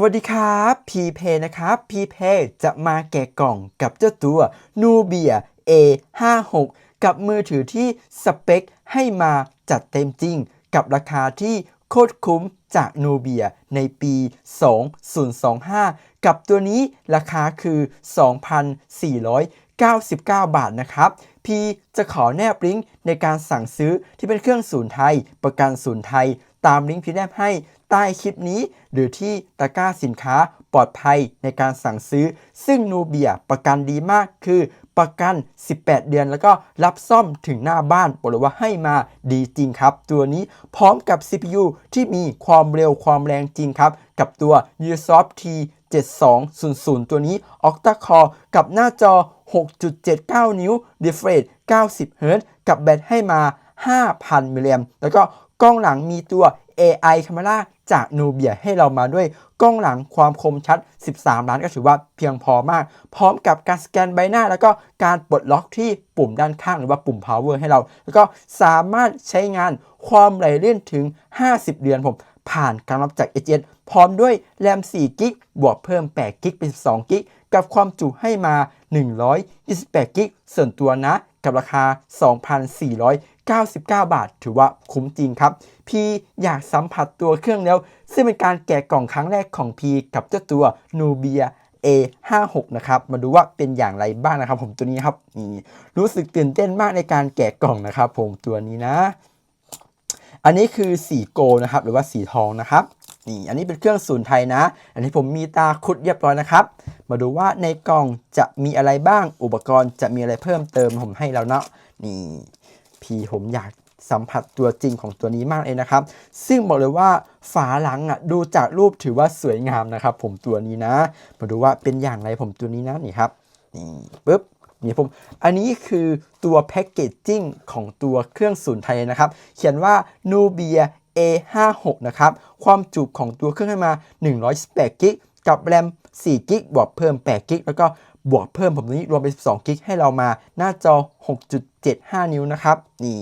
วัสดีครับพีเพนะครับพีเพจะมาแกะกล่องกับเจ้าตัว Nubia A56 กับมือถือที่สเปคให้มาจัดเต็มจริง กับราคาที่โคตรคุ้มจาก Nubia ในปี 2025 กับตัวนี้ราคาคือ 2,499 บาทนะครับพีจะขอแนบลิงก์ในการสั่งซื้อที่เป็นเครื่องศูนย์ไทย ประกันศูนย์ไทย ตามลิงก์พี่แนบให้ใต้คลิปนี้ หรือที่ตะกร้าสินค้าปลอดภัยในการสั่งซื้อ ซึ่งนูเบียประกันดีมากคือประกัน 18 เดือนแล้วก็รับซ่อมถึงหน้าบ้านบอกเลยว่าให้มาดีจริงครับ ตัวนี้พร้อมกับ CPU ที่มีความเร็วความแรงจริงครับ กับตัว Usoft T 7200 ตัวนี้ Octa Core กับหน้าจอ 6.79 นิ้ว Refresh 90 Hz กับแบตให้มา 5,000 มิลลิแอมแล้วก็ กล้องหลังมีตัว AI Camera จาก Nubia ให้เรามาด้วยกล้องหลังความคมชัด 13 ล้านก็ถือว่าเพียงพอมาก พร้อมกับการสแกนใบหน้า แล้วก็การปลดล็อกที่ปุ่มด้านข้างหรือว่าปุ่ม power ให้เรา แล้วก็สามารถใช้งานความไหลเลื่อนถึง 50 เดือนผมผ่านการรับจาก h อพร้อมด้วยแรม4กิกบวกเพิ่ม8กิกเป็น 12กิกกับความจุให้มา 128กิกส่วนตัวนะ กับราคา 99 บาท ถือว่าคุ้มจริงครับ พี่อยากสัมผัสตัวเครื่องแล้ว ซึ่งเป็นการแกะกล่องครั้งแรกของพีกับเจ้าตัว Nubia A56 นะครับ มาดูว่าเป็นอย่างไรบ้างนะครับ ผมตัวนี้ครับนี่รู้สึกตื่นเต้นมากในการแกะกล่องนะครับ ผมตัวนี้นะ อันนี้คือสีโกลนะครับ หรือว่าสีทองนะครับนี่อันนี้เป็นเครื่องศูนย์ไทยนะ อันนี้ผมมีตาคุดเรียบร้อยนะครับ มาดูว่าในกล่องจะมีอะไรบ้างอุปกรณ์จะมีอะไรเพิ่มเติมผมให้แล้วเนาะนี่ พี่ผมอยากสัมผัสตัวจริงของตัวนี้มากเลยนะครับ ซึ่งบอกเลยว่าฝาหลังอะดูจากรูปถือว่าสวยงามนะครับ ผมตัวนี้นะ มาดูว่าเป็นอย่างไรผมตัวนี้นะนี่ครับนี่ปึ๊บนี่ผมอันนี้คือตัวแพ็กเกจจิ้งของตัวเครื่องศูนไทยนะครับ เขียนว่า Nubia A56 นะครับ ความจุของตัวเครื่องให้มา 118กิกกับแรม4กิกบวกเพิ่ม8กิกแล้วก็ บวกเพิ่มผมนี้รวมเป็น 12 กิกให้เรามาหน้าจอ 6.75 นิ้วนะครับ นี่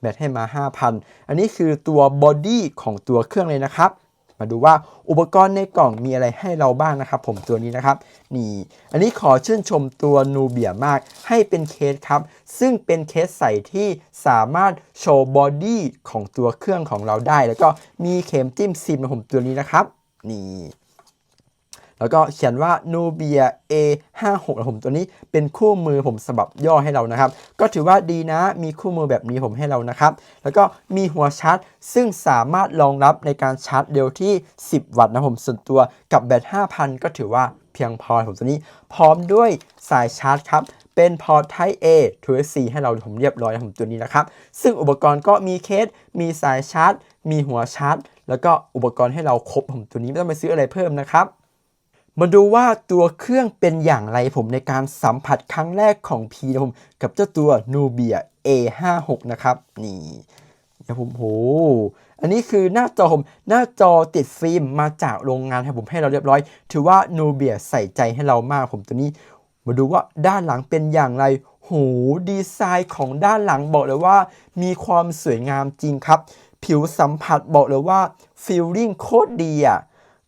แบตให้มา 5,000 อันนี้คือตัวบอดี้ของตัวเครื่องเลยนะครับ มาดูว่าอุปกรณ์ในกล่องมีอะไรให้เราบ้างนะครับ ผมตัวนี้นะครับ นี่ อันนี้ขอชื่นชมตัวนูเบียมาก ให้เป็นเคสครับ ซึ่งเป็นเคสใส่ที่สามารถโชว์บอดี้ของตัวเครื่องของเราได้ แล้วก็มีเข็มจิ้มซิมของผมตัวนี้นะครับ นี่ แล้วก็เขียนว่า Nubia A56 นะผมตัวนี้เป็นคู่มือผมสบับย่อให้เรานะครับ ก็ถือว่าดีนะมีคู่มือแบบนี้ผมให้เรานะครับ แล้วก็มีหัวชาร์จ ซึ่งสามารถรองรับในการชาร์จเร็วที่ 10 วัตต์นะผมส่วนตัวกับแบต 5,000 ก็ถือว่าเพียงพอผมตัวนี้ พร้อมด้วยสายชาร์จครับเป็นพอร์ต Type A to C ให้เราผมเรียบร้อยนะผมตัวนี้นะครับ ซึ่งอุปกรณ์ก็มีเคส มีสายชาร์จ มีหัวชาร์จ แล้วก็อุปกรณ์ให้เราครบผมตัวนี้ไม่ต้องไปซื้ออะไรเพิ่มนะครับ มาดูว่าตัวเครื่องเป็นอย่างไรผมในการสัมผัสครั้งแรกของพีนะผมกับเจ้าตัว Nubia A56 นะครับ นี่เดี๋ยวผมโหอันนี้คือหน้าจอผมหน้าจอติดฟิล์มมาจากโรงงานให้ผมให้เราเรียบร้อย ถือว่า Nubia ใส่ใจให้เรามากผมตัวนี้ มาดูว่าด้านหลังเป็นอย่างไรโหดีไซน์ของด้านหลังบอกเลยว่า มีความสวยงามจริงครับ ผิวสัมผัสบอกเลยว่าฟีลลิ่งโคตรดีอะ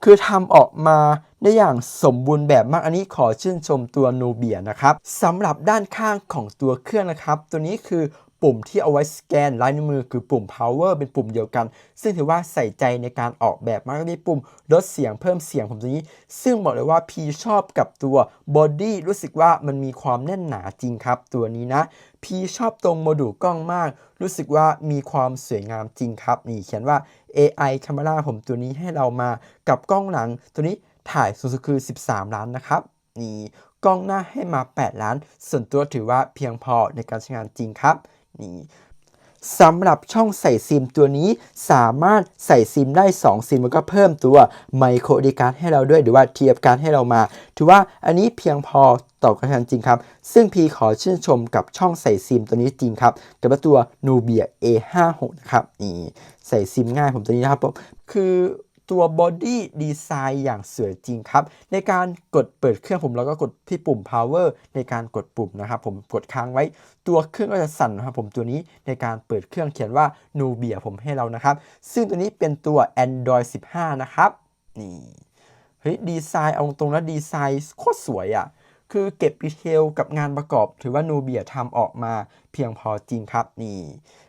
คือทำออกมา ได้อย่างสมบูรณ์แบบมากอันนี้ขอชื่นชมตัวโนเบียนะครับสำหรับด้านข้างของตัวเครื่องนะครับ ตัวนี้คือปุ่มที่เอาไว้สแกนลายนิ้วมือคือปุ่ม power เป็นปุ่มเดียวกัน ซึ่งถือว่าใส่ใจในการออกแบบมากมีปุ่มลดเสียงเพิ่มเสียงผมตัวนี้ ซึ่งบอกเลยว่าพีชอบกับตัวบอดี้รู้สึกว่ามันมีความแน่นหนาจริงครับ ตัวนี้นะพีชอบตรงโมดูลกล้องมาก รู้สึกว่ามีความสวยงามจริงครับ นี่เขียนว่า AI Camera ผมตัวนี้ให้เรามากับกล้องหลังตัวนี้ ถ่ายสูงสุดคือ 13 ล้านนะครับนี่กล้องหน้าให้มา 8 ล้าน ส่วนตัวถือว่าเพียงพอในการใช้งานจริงครับนี่สำหรับช่องใส่ซิมตัวนี้สามารถใส่ซิมได้ 2 ซิมแล้วก็เพิ่มตัวไมโครดีการ์ดให้เราด้วยหรือว่าเทียบการ์ดให้เรามา ถือว่าอันนี้เพียงพอต่อการใช้งานจริงครับ ซึ่งพีขอชื่นชมกับช่องใส่ซิมตัวนี้จริงครับ กับตัว Nubia A56 นะครับนี่ใส่ซิมง่ายผมตัวนี้นะครับผมคือ ตัวบอดี้ดีไซน์อย่างสวยจริงครับ ในการกดเปิดเครื่องผมแล้วก็กดที่ปุ่ม power ในการกดปุ่มนะครับ ผมกดค้างไว้ ตัวเครื่องก็จะสั่นนะครับผมตัวนี้ในการเปิดเครื่องเขียนว่า Nubia ผมให้เรานะครับ ซึ่งตัวนี้เป็นตัว Android 15 นะครับ นี่เฮ้ยดีไซน์เอาตรงแล้วดีไซน์โคตรสวยอะ่ะคือเก็บดีเทลกับงานประกอบ ถือว่านูเบียทำออกมาเพียงพอจริงครับนี่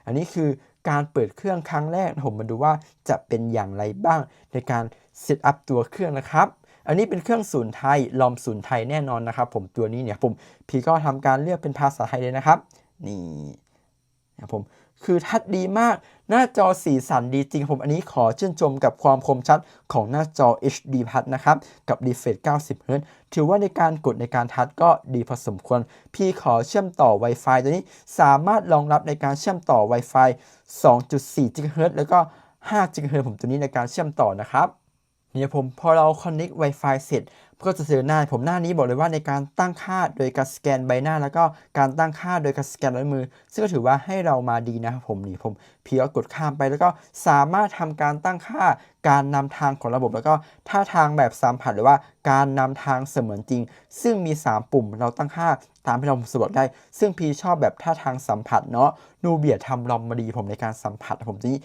อันนี้คือ การเปิดเครื่องครั้งแรกผมมาดูว่าจะเป็นอย่างไรบ้างในการเซตอัพตัวเครื่องนะครับอันนี้เป็นเครื่องศูนย์ไทยลอมศูนย์ไทยแน่นอนนะครับ ผมตัวนี้เนี่ยผมพี่ก็ทำการเลือกเป็นภาษาไทยเลยนะครับ นี่นะผมคือทัดดีมาก หน้าจอสีสันดีจริง ผมอันนี้ขอชื่นชมกับความคมชัดของหน้าจอ HD Plus นะครับ กับ r e f r e s 90 Hz ถือว่าในการกดในการทัดก็ดีพอสมควร พี่ขอเชื่อมต่อ Wi-Fi ตัวนี้สามารถรองรับในการเชื่อมต่อ Wi-Fi 2.4 GHz แล้วก็5 GHz ผมตัวนี้ในการเชื่อมต่อนะครับเนี่ยผมพอเรา connect Wi-Fi เสร็จ ก็จะเจอหน้าผมหน้านี้บอกเลยว่าในการตั้งค่าโดยการสแกนใบหน้า แล้วก็การตั้งค่าโดยการสแกนลายมือ ซึ่งก็ถือว่าให้เรามาดีนะครับผมนี่ผมเพียงกดข้ามไปแล้วก็สามารถทำการตั้งค่าการนำทางของระบบ แล้วก็ท่าทางแบบสัมผัสหรือว่าการนำทางเสมือนจริง ซึ่งมี 3 ปุ่มเราตั้งค่าตามที่เราสะดวกได้ ซึ่งพีชอบแบบท่าทางสัมผัสเนาะนูเบียทำลอมมาดีผมในการสัมผัสผมนี้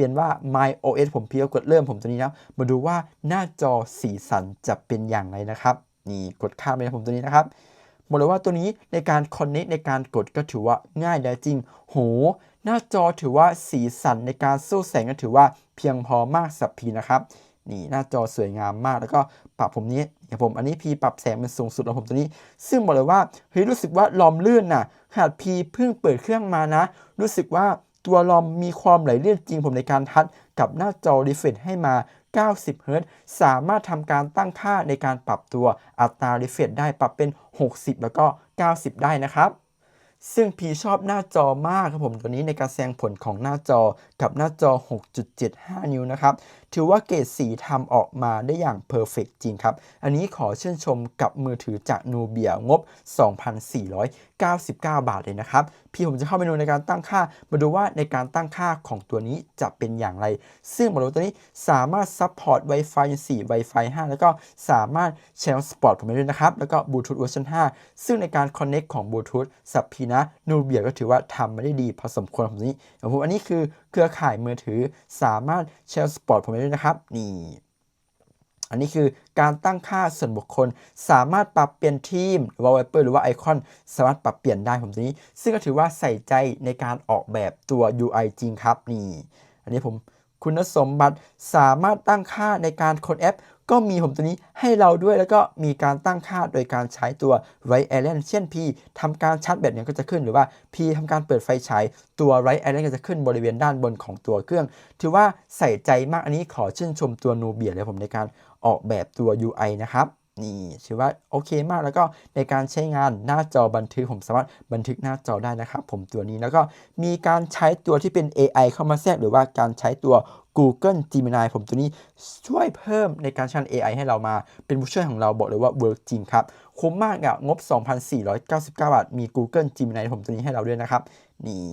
ปลี่ยนว่า My OS ผมเพียวกดเริ่มผมตัวนี้นะมาดูว่าหน้าจอสีสันจะเป็นอย่างไรนะครับ นี่กดข้ามไปนะผมตัวนี้นะครับบอกเลยว่าตัวนี้ในการ connect ในการกดก็ถือว่าง่ายและจริง โห หน้าจอถือว่าสีสันในการสู้แสงก็ถือว่าเพียงพอมากสับพีนะครับ นี่หน้าจอสวยงามมากแล้วก็ปรับผมนี้อย่างผมอันนี้พีปรับแสงเป็นสูงสุดของผมตัวนี้ ซึ่งบอกเลยว่าเฮ้ยรู้สึกว่าลอมลื่นน่ะขนาดพีเพิ่งเปิดเครื่องมานะ รู้สึกว่า ตัวลอมมีความไหลเลื่นจริงผมในการทัดกับหน้าจอ refresh ให้มา 90 Hz สามารถทำการตั้งค่าในการปรับตัวอัตรา refresh ได้ปรับเป็น 60 แล้วก็ 90 ได้นะครับซึ่งพีชอบหน้าจอมากครับผมตัวนี้ในการแสดงผลของหน้าจอกับหน้าจอ 6.75 นิ้วนะครับ ถือว่าเกรดสีทำออกมาได้อย่างเพอร์เฟกจริงครับ อันนี้ขอเชื่นชมกับมือถือจากนูเบียงบ 2,499 บาทเลยนะครับ พี่ผมจะเข้าเมนูในการตั้งค่า มาดูว่าในการตั้งค่าของตัวนี้จะเป็นอย่างไร ซึ่งโมดูลตัวนี้สามารถซัพพอร์ต Wi-Fi 4 Wi-Fi 5 แล้วก็สามารถ Channel Sport ผมไปด้วยนะครับ แล้วก็ Bluetooth เวอร์ชัน5ซึ่งในการ Connect ของ Bluetooth สับพีนะนูเบียก็ถือว่าทำมาได้ดีพอสมควรผมนี้อย่างผมอันนี้คือเครือข่ายมือถือสามารถ Channel Sport ผมด้วยนะครับนี่อันนี้คือการตั้งค่าส่วนบุคคล สามารถปรับเปลี่ยนทีมวอลเปเปอร์หรือว่าไอคอนสามารถปรับเปลี่ยนได้ผมตัวนี้ ซึ่งก็ถือว่าใส่ใจในการออกแบบตัว UI จริงครับนี่ อันนี้ผมคุณสมบัติสามารถตั้งค่าในการคนแอป ก็มีผมตัวนี้ให้เราด้วยแล้วก็มีการตั้งค่าโดยการใช้ตัว Right Island เช่น P ทำการชาร์จแบตเนี่ยก็จะขึ้นหรือว่า P ทำการเปิดไฟฉายตัว Right Island ก็จะขึ้นบริเวณด้านบนของตัวเครื่อง ถือว่าใส่ใจมากอันนี้ขอชื่นชมตัวนูเบียเลยผมในการออกแบบตัว UI นะครับ นี่ถือว่าโอเคมากแล้วก็ในการใช้งานหน้าจอบันทึกผมสามารถบันทึกหน้าจอได้นะครับผมตัวนี้แล้วก็มีการใช้ตัวที่เป็น AI เข้ามาแทรกหรือว่าการใช้ตัว Google Gemini ผมตัวนี้ช่วยเพิ่มในการใช้ AI ให้เรามาเป็นผู้ช่วยของเราบอกเลยว่าเวิร์กจริงครับ คุ้มมากอะงบ 2,499 บาท มี Google Gemini ผมตัวนี้ให้เราด้วยนะครับ นี่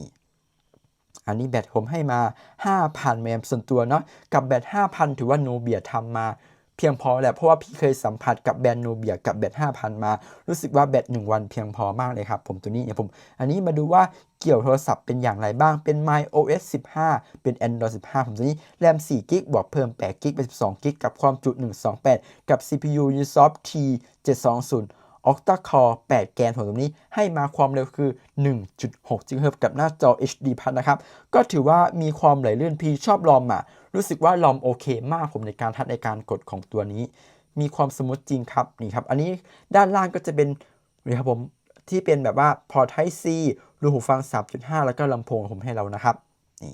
อันนี้แบตผมให้มา 5,000 แมมส่วนตัวเนาะกับแบต 5,000 ถือว่าโนเบียทำมา เพียงพอแหละเพราะว่าพี่เคยสัมผัสกับแบรนด์โนเบียกับแบต5,000 มา รู้สึกว่าแบต1วันเพียงพอมากเลยครับ ผมตัวนี้เนี่ยผม อันนี้มาดูว่าเกี่ยวโทรศัพท์เป็นอย่างไรบ้างเป็น My OS 15 เป็น Android 15 ผมตัวนี้แรม4กิกบวกเพิ่ม8กิกเป็น12กิกกับความจุ128 กับ CPU Ubisoft T 720 Octa Core 8 แกนผมตรงนี้ให้มาความเร็วคือ 1.6 GHz กับหน้าจอ HD Plus นะครับ ก็ถือว่ามีความไหลลื่นพี่ชอบลอมอะ รู้สึกว่าลอมโอเคมากผมในการทัดในการกดของตัวนี้ มีความสมูทจริงครับนี่ครับ อันนี้ด้านล่างก็จะเป็นนี่ครับผมที่เป็นแบบว่าพอร์ต Type C รูหูฟัง 3.5 แล้วก็ลำโพงผมให้เรานะครับนี่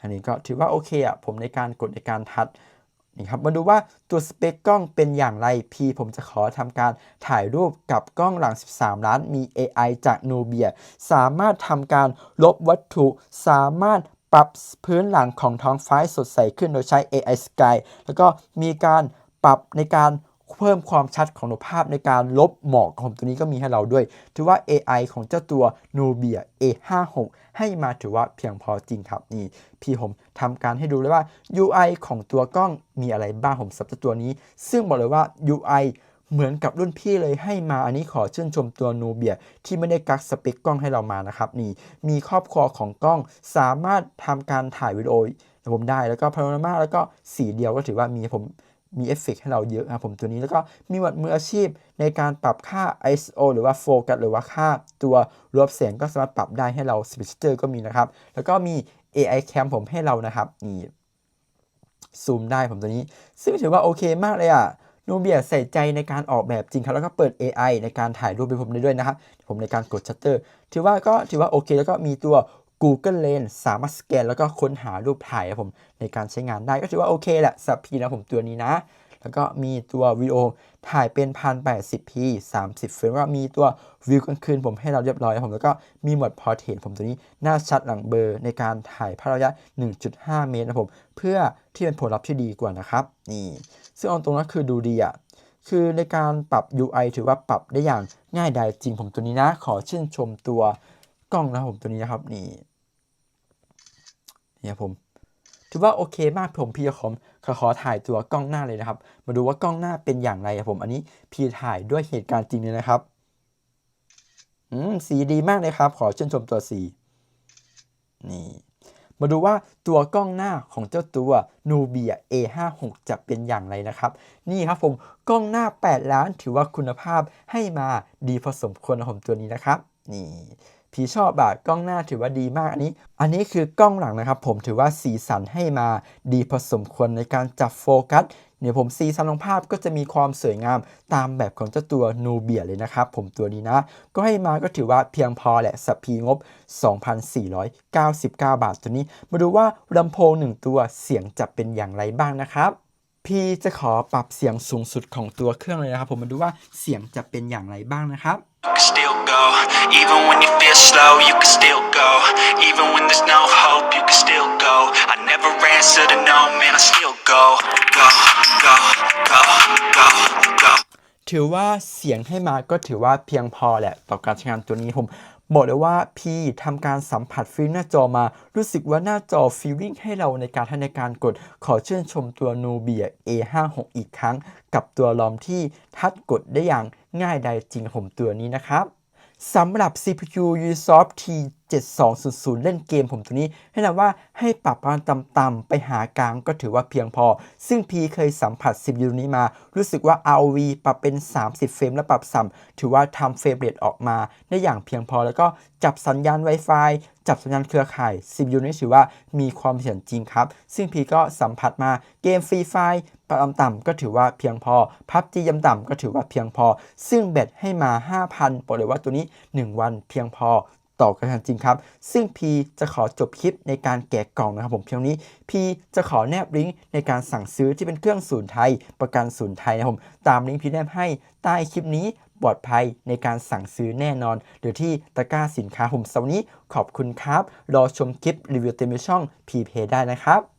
อันนี้ก็ถือว่าโอเคอะผมในการกดในการทัดนี่ครับมาดูว่าตัวสเปคกล้องเป็นอย่างไรพี่ผมจะขอทำการถ่ายรูปกับกล้องหลัง 13 ล้านมี AI จาก n นเบีย สามารถทำการลบวัตถุ สามารถ ปรับพื้นหลังของท้องฟ้าสดใสขึ้นโดยใช้ AI Sky แล้วก็มีการปรับในการเพิ่มความชัดของรูปภาพในการลบหมอกของตัวนี้ก็มีให้เราด้วย ถือว่า AI ของเจ้าตัว Nubia A56 ให้มาถือว่าเพียงพอจริงครับนี่ พี่ผมทำการให้ดูเลยว่า UI ของตัวกล้องมีอะไรบ้างผมสับตัวนี้ ซึ่งบอกเลยว่า UI เหมือนกับรุ่นพี่เลยให้มาอันนี้ขอชื่นชมตัวนูเบียที่ไม่ได้กักสเปคกล้องให้เรามานะครับนี่มีครอบครัวของกล้องสามารถทำการถ่ายวิดีโอผมได้แล้วก็พาโนรามาแล้วก็สีเดียวก็ถือว่ามีผมมีเอฟเฟกให้เราเยอะครับผมตัวนี้แล้วก็มีหมวดมืออาชีพในการปรับค่า ISO หรือว่าโฟกัสหรือว่าค่าตัวรวบแสงก็สามารถปรับได้ให้เรา Switcher ก็มีนะครับ แล้วก็มี AI Cam ผมให้เรานะครับนี่ซูมได้ผมตัวนี้ ซึ่งถือว่าโอเคมากเลยอะ นูเบียใส่ใจในการออกแบบจริงครับ แล้วก็เปิด AI ในการถ่ายรูปให้ผมได้ด้วยนะครับผมในการกดชัตเตอร์ถือว่าก็ถือว่าโอเค แล้วก็มีตัว Google Lens สามารถสแกนแล้วก็ค้นหารูปถ่ายครับผมในการใช้งานได้ก็ถือว่าโอเคแหละสับพีนะผมตัวนี้นะ แล้วก็มีตัววิดีโอถ่ายเป็น 1080p 30เฟรมก็มีตัววิวกลางคืนผมให้เราเรียบร้อยผมแล้วก็มีโหมดพอเทรตผมตัวนี้หน้าชัดหลังเบลอร์ในการถ่ายภาพระยะ 1.5 เมตรนะผม เพื่อที่เป็นผลลัพธ์ที่ดีกว่านะครับนี่ซึ่งเอาตรงนั้นคือดูดีอะคือในการปรับ UI ถือว่าปรับได้อย่างง่ายดายจริงผมตัวนี้นะ ขอชื่นชมตัวกล้องนะผมตัวนี้นะครับนี่เนี่ยผมถือว่าโอเคมากผมพี่ผม ขอขอถ่ายตัวกล้องหน้าเลยนะครับ มาดูว่ากล้องหน้าเป็นอย่างไรครับผม อันนี้พี่ถ่ายด้วยเหตุการณ์จริงเลยนะครับ อืม สีดีมากเลยครับ ขอชื่นชมตัวสี นี่ มาดูว่าตัวกล้องหน้าของเจ้าตัว Nubia A56 จะเป็นอย่างไรนะครับ นี่ครับผม กล้องหน้า 8 ล้านถือว่าคุณภาพให้มาดีพอสมควรนะผมตัวนี้นะครับ นี่ พี่ชอบอะกล้องหน้าถือว่าดีมากอันนี้ อันนี้คือกล้องหลังนะครับ ผมถือว่าสีสันให้มาดีพอสมควรในการจับโฟกัสเนี่ยผมสีสันของภาพก็จะมีความสวยงามตามแบบของเจ้าตัวนูเบียเลยนะครับผมตัวนี้นะ ก็ให้มาก็ถือว่าเพียงพอแหละสับพีงบ 2,499 บาทตัวนี้ มาดูว่าลำโพงหนึ่งตัวเสียงจะเป็นอย่างไรบ้างนะครับ พี่จะขอปรับเสียงสูงสุดของตัวเครื่องเลยนะครับ ผมมาดูว่าเสียงจะเป็นอย่างไรบ้างนะครับ You can still go, even when you feel slow, you can still go. Even when there's no hope, you can still go. I never answer to no, man, I still go. Go, go, go, go, go. ถือว่าเสียงให้มาก็ถือว่าเพียงพอแหละ ต่อการใช้งานตัวนี้ผม บอกเลยว่าพี่ทำการสัมผัสฟิลหน้าจอมา รู้สึกว่าหน้าจอฟีลลิ่งให้เราในการให้ในการกด ขอเชิญชมตัว Nubia A56 อีกครั้ง กับตัวลอมที่ทัดกดได้อย่างง่ายดายจริงผมตัวนี้นะครับสำหรับ CPU Ubisoft 7200 เล่นเกมผมตัวนี้ให้นำว่าให้ปรับประมาณต่ำๆไปหากลางก็ถือว่าเพียงพอ ซึ่งพีเคยสัมผัส CPU นี้มา รู้สึกว่า ROV ปรับเป็น 30 เฟรมและปรับสัมถือว่าทำเฟรมเรทออกมาได้อย่างเพียงพอแล้วก็จับสัญญาณ Wi-Fi จับสัญญาณเครือข่าย CPU นี้ถือว่ามีความเสถียรจริงครับ ซึ่งพีก็สัมผัสมาเกมฟรีไฟปรับต่ำก็ถือว่าเพียงพอ พับจียำต่ำก็ถือว่าเพียงพอ ซึ่งแบตให้มา 5,000บอกเลยว่าตัวนี้ 1 วันเพียงพอ ต่อกันจริงครับ ซึ่ง P จะขอจบคลิปในการแกะกล่องนะครับผมเพียงนี้ P จะขอแนบลิงก์ในการสั่งซื้อที่เป็นเครื่องศูนย์ไทย ประกันศูนย์ไทยนะครับผมตามลิงก์พี่แนบให้ใต้คลิปนี้ปลอดภัยในการสั่งซื้อแน่นอน หรือที่ตะกร้าสินค้าผมสำหรับวันนี้ขอบคุณครับ รอชมคลิปรีวิวเต็มในช่อง P Pay ได้นะครับ